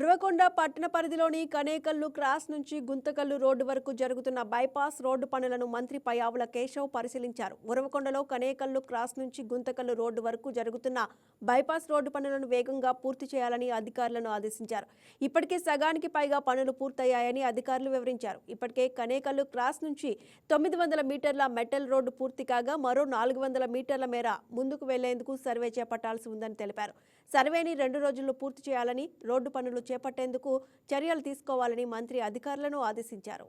ఉరవకొండ పట్టణ పరిధిలోని కనేకల్లు క్రాస్ నుంచి గుంతకల్లు రోడ్డు వరకు జరుగుతున్న బైపాస్ రోడ్డు పనులను మంత్రి పయావుల కేశవ్ పరిశీలించారు. ఉరవకొండలో కనేకల్లు క్రాస్ నుంచి గుంతకల్లు రోడ్డు వరకు జరుగుతున్న బైపాస్ రోడ్డు పనులను వేగంగా పూర్తి చేయాలని అధికారులను ఆదేశించారు. ఇప్పటికే సగానికి పైగా పనులు పూర్తయ్యాయని అధికారులు వివరించారు. ఇప్పటికే కనేకల్లు క్రాస్ నుంచి తొమ్మిది వందల మీటర్ల మెటల్ రోడ్డు పూర్తి కాగా మరో నాలుగు వందల మీటర్ల మేర ముందుకు వెళ్ళేందుకు సర్వే చేపట్టాల్సి ఉందని తెలిపారు. సర్వేని రెండు రోజుల్లో పూర్తి చేయాలని రోడ్డు పనులు చేపట్టేందుకు చర్యలు తీసుకోవాలని మంత్రి అధికారులను ఆదేశించారు.